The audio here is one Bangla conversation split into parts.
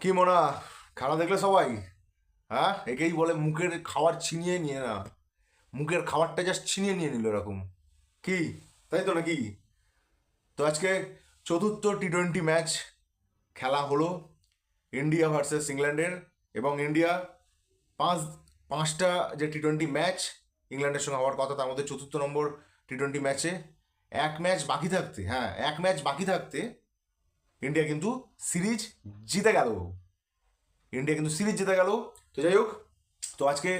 কি মনা, খেলা দেখলে সবাই? হ্যাঁ? একেই বলে মুখের খাবার ছিনিয়ে নিয়ে না। মুখের খাবারটা জাস্ট ছিনিয়ে নিয়ে নিল এরকম। কি? তাই তো নাকি? তো আজকে চতুর্থ টি টোয়েন্টি ম্যাচ খেলা হলো ইন্ডিয়া ভার্সেস ইংল্যান্ডের এবং ইন্ডিয়া পাঁচ, পাঁচটা যে টি টোয়েন্টি ম্যাচ ইংল্যান্ডের সঙ্গে হওয়ার কথা, তার মধ্যে চতুর্থ নম্বর টি টোয়েন্টি ম্যাচে এক ম্যাচ বাকি থাকতে হ্যাঁ এক ম্যাচ বাকি থাকতে ইন্ডিয়া কিন্তু সিরিজ জিতে গেল। ইন্ডিয়া কিন্তু সিরিজ জিতে গেল। তো যাই হোক, তো আজকে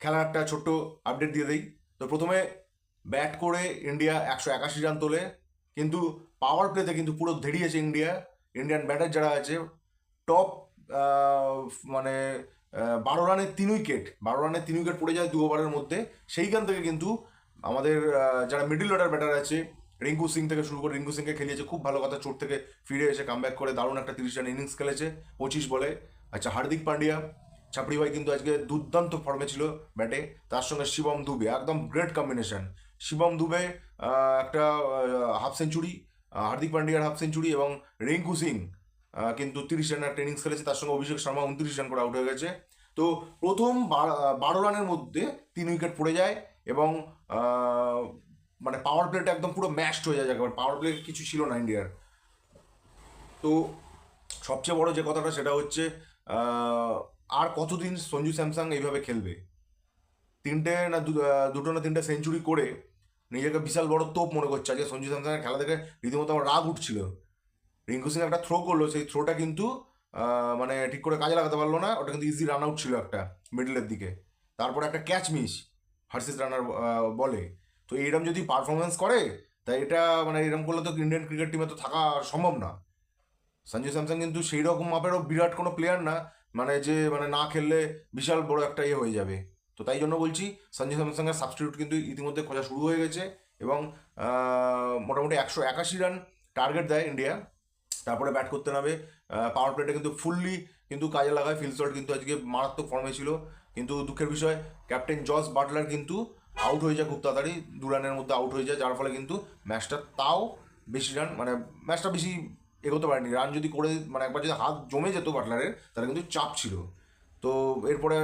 খেলার একটা ছোট্ট আপডেট দিয়ে দিই। তো প্রথমে ব্যাট করে ইন্ডিয়া একশো একাশি রান তোলে। কিন্তু পাওয়ার প্লেতে কিন্তু পুরো ধেড়িয়েছে ইন্ডিয়া। ইন্ডিয়ান ব্যাটার যারা আছে টপ মানে বারো রানের তিন উইকেট বারো রানের তিন উইকেট পড়ে যায় দু ওভারের মধ্যে। সেইখান থেকে কিন্তু আমাদের যারা মিডিল অর্ডার ব্যাটার আছে রিঙ্কু সিং থেকে শুরু করে, রিঙ্কু সিংকে খেলিয়েছে, খুব ভালো কথা, চোট থেকে ফিরে এসে কামব্যাক করে দারুণ একটা তিরিশ রান ইনিংস খেলেছে, পঁচিশ বলে। আচ্ছা হার্দিক পান্ডিয়া, ছাপড়ি ভাই কিন্তু আজকে দুর্দান্ত ফর্মে ছিল ব্যাটে তার সঙ্গে শিবম দুবে, একদম গ্রেট কম্বিনেশন শিবম দুবে একটা হাফ সেঞ্চুরি হার্দিক পান্ডিয়ার হাফ সেঞ্চুরি এবং রিঙ্কু সিং কিন্তু তিরিশ রানের একটা ইনিংস খেলেছে, তার সঙ্গে অভিষেক শর্মা উনত্রিশ রান করে আউট হয়ে গেছে। তো প্রথম বারো রানের মধ্যে তিন উইকেট পড়ে যায় এবং মানে পাওয়ার প্লেটা একদম পুরো ম্যাশড হয়ে যায় একেবারে পাওয়ার প্লে কিছু ছিল না ইন্ডিয়ার তো সবচেয়ে বড় যে কথাটা সেটা হচ্ছে আর কতদিন সঞ্জু স্যামসাং এইভাবে খেলবে? তিনটে না দুটো না তিনটে সেঞ্চুরি করে নিজেকে বিশাল বড় তোপ মনে করছে। আজকে সঞ্জু স্যামসাংয়ের খেলা দেখে রীতিমতো আমার রাগ উঠছিল। রিঙ্কু সিং একটা থ্রো করল, সেই থ্রোটা কিন্তু মানে ঠিক করে কাজে লাগাতে পারল না, ওটা কিন্তু ইজি রান আউট ছিল একটা মিডলের দিকে। তারপরে একটা ক্যাচ মিস হার্সিস রানার বলে। তো এইরকম যদি পারফরমেন্স করে তাই এটা মানে এরকম করলে তো ইন্ডিয়ান ক্রিকেট টিমে তো থাকা সম্ভব না। সঞ্জু স্যামসং কিন্তু সেই রকম মাপেরও বিরাট কোনো প্লেয়ার না মানে যে মানে না খেললে বিশাল বড় একটা ইয়ে হয়ে যাবে। তো তাই জন্য বলছি সঞ্জু স্যামসংয়ের সাবস্টিটিউট কিন্তু ইতিমধ্যে খোঁজা শুরু হয়ে গেছে এবং মোটামুটি একশো একাশি রান টার্গেট দেয় ইন্ডিয়া তারপরে ব্যাট করতে নামে। পাওয়ার প্লেটে কিন্তু ফুললি কিন্তু কাজে লাগায়। ফিলসল্ট কিন্তু আজকে মারাত্মক ফর্মে ছিল। কিন্তু দুঃখের বিষয় ক্যাপ্টেন জস বাটলার কিন্তু আউট হয়ে যায় খুব তাড়াতাড়ি, দু রানের মধ্যে আউট হয়ে যায়, যার ফলে কিন্তু ম্যাচটা তাও বেশি রান মানে ম্যাচটা বেশি এগোতে পারেনি। রান যদি করে মানে একবার যদি হাত জমে যেত বাটলারের, তাহলে কিন্তু চাপ ছিল। তো এরপরে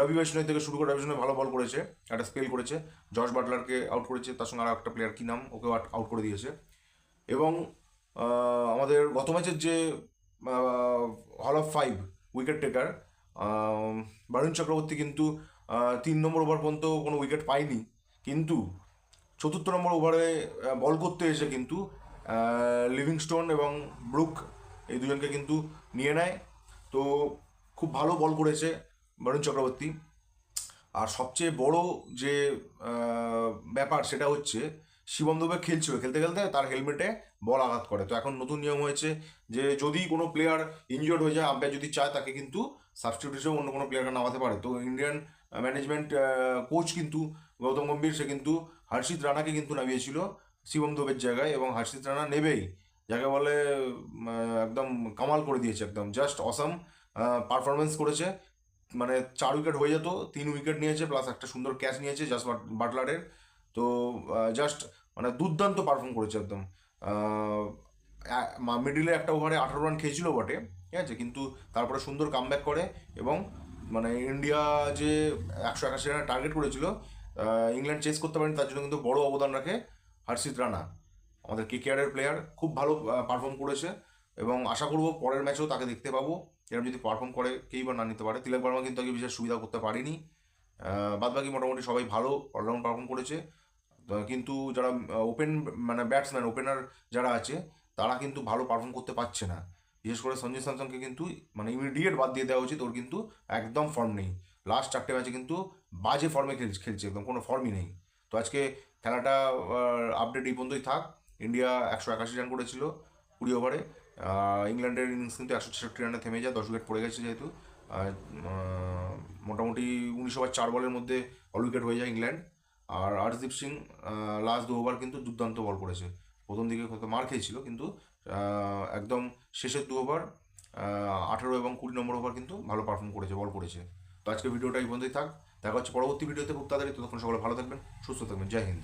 রবি বৈষ্ণব থেকে শুরু করে, রবি বৈষ্ণব ভালো বল করেছে, একটা স্পেল করেছে। জর্জ বাটলারকে আউট করেছে, তার সঙ্গে আরও একটা প্লেয়ার কি নাম ওকে আউট করে দিয়েছে। এবং আমাদের গত ম্যাচের যে হল of five wicket taker Varun Chakravarthy কিন্তু তিন নম্বর ওভার পর্যন্ত কোনো উইকেট পায়নি কিন্তু চতুর্থ নম্বর ওভারে বল করতে এসে কিন্তু লিভিংস্টোন এবং ব্রুক এই দুজনকে কিন্তু নিয়ে নেয়। তো খুব ভালো বল করেছে বরুণ চক্রবর্তী আর সবচেয়ে বড় যে ব্যাপার সেটা হচ্ছে শিবম দুবে খেলছিল। খেলতে খেলতে তার হেলমেটে বল আঘাত করে। তো এখন নতুন নিয়ম হয়েছে যে যদি কোনো প্লেয়ার ইনজিওর্ড হয়ে যায় আম্পায়ার যদি চায় তাকে কিন্তু সাবস্টিটিউট হিসেবে অন্য কোনো প্লেয়ারকে নামাতে পারে। তো ইন্ডিয়ান ম্যানেজমেন্ট কোচ কিন্তু গৌতম গম্ভীর, সে কিন্তু হর্ষিত রানাকে কিন্তু নামিয়েছিল শিবম দুবের জায়গায় এবং হর্ষিত রানা নেবেই। যাকে বলে একদম কামাল করে দিয়েছে একদম। জাস্ট অসাম পারফরমেন্স করেছে। মানে চার উইকেট হয়ে যেত, তিন উইকেট নিয়েছে প্লাস একটা সুন্দর ক্যাচ নিয়েছে জাস্ট বাটলারের তো জাস্ট মানে দুর্দান্ত পারফর্ম করেছে একদম। মিডিলে একটা ওভারে আঠারো রান খেয়েছিল বটে, ঠিক আছে? কিন্তু তারপরে সুন্দর কামব্যাক করে এবং মানে ইন্ডিয়া যে একশো একাশি রানের টার্গেট করেছিল ইংল্যান্ড চেস করতে পারেনি, তার জন্য কিন্তু বড় অবদান রাখে হর্ষিত রানা। আমাদের কেকেআরের প্লেয়ার খুব ভালো পারফর্ম করেছে এবং আশা করব পরের ম্যাচেও তাকে দেখতে পাবো। এরকম যদি পারফর্ম করে, কেই বা না নিতে পারে। তিলক বর্মা কিন্তু আগে বিশেষ সুবিধা করতে পারেনি। বাদবাকি মোটামুটি সবাই ভালো অলরাউন্ড পারফর্ম করেছে। কিন্তু যারা ওপেন মানে ব্যাটসম্যান ওপেনার যারা আছে, তারা কিন্তু ভালো পারফর্ম করতে পারছে না। বিশেষ করে সঞ্জয় স্যামসংকে কিন্তু মানে ইমিডিয়েট বাদ দিয়ে দেওয়া উচিত, ওর কিন্তু একদম ফর্ম নেই। লাস্ট চারটে ম্যাচে কিন্তু বাজে ফর্মে খেলছে একদম কোনো ফর্মই নেই। তো আজকে খেলাটা আপডেট এই পর্যন্তই থাক। ইন্ডিয়া একশো একাশি রান করেছিল কুড়ি ওভারে ইংল্যান্ডের ইনিংস কিন্তু একশো ছেষট্টি রানে থেমে যায়, দশ উইকেট পড়ে গেছে যেহেতু। মোটামুটি উনিশ ওভার চার বলের মধ্যে অল উইকেট হয়ে যায় ইংল্যান্ড আর হরদীপ সিং লাস্ট দু ওভার কিন্তু দুর্দান্ত বল করেছে। প্রথম দিকে হয়তো মার খেয়েছিল, কিন্তু একদম শেষের দু ওভার আঠেরো এবং কুড়ি নম্বর ওভার কিন্তু ভালো পারফর্ম করেছে, বল করেছে। তো আজকে ভিডিওটা এই পর্যন্তই থাক। দেখা হচ্ছে পরবর্তী ভিডিওতে, খুব তাড়াতাড়ি। ততক্ষণ সকলে ভালো থাকবেন, সুস্থ থাকবেন। জয় হিন্দ।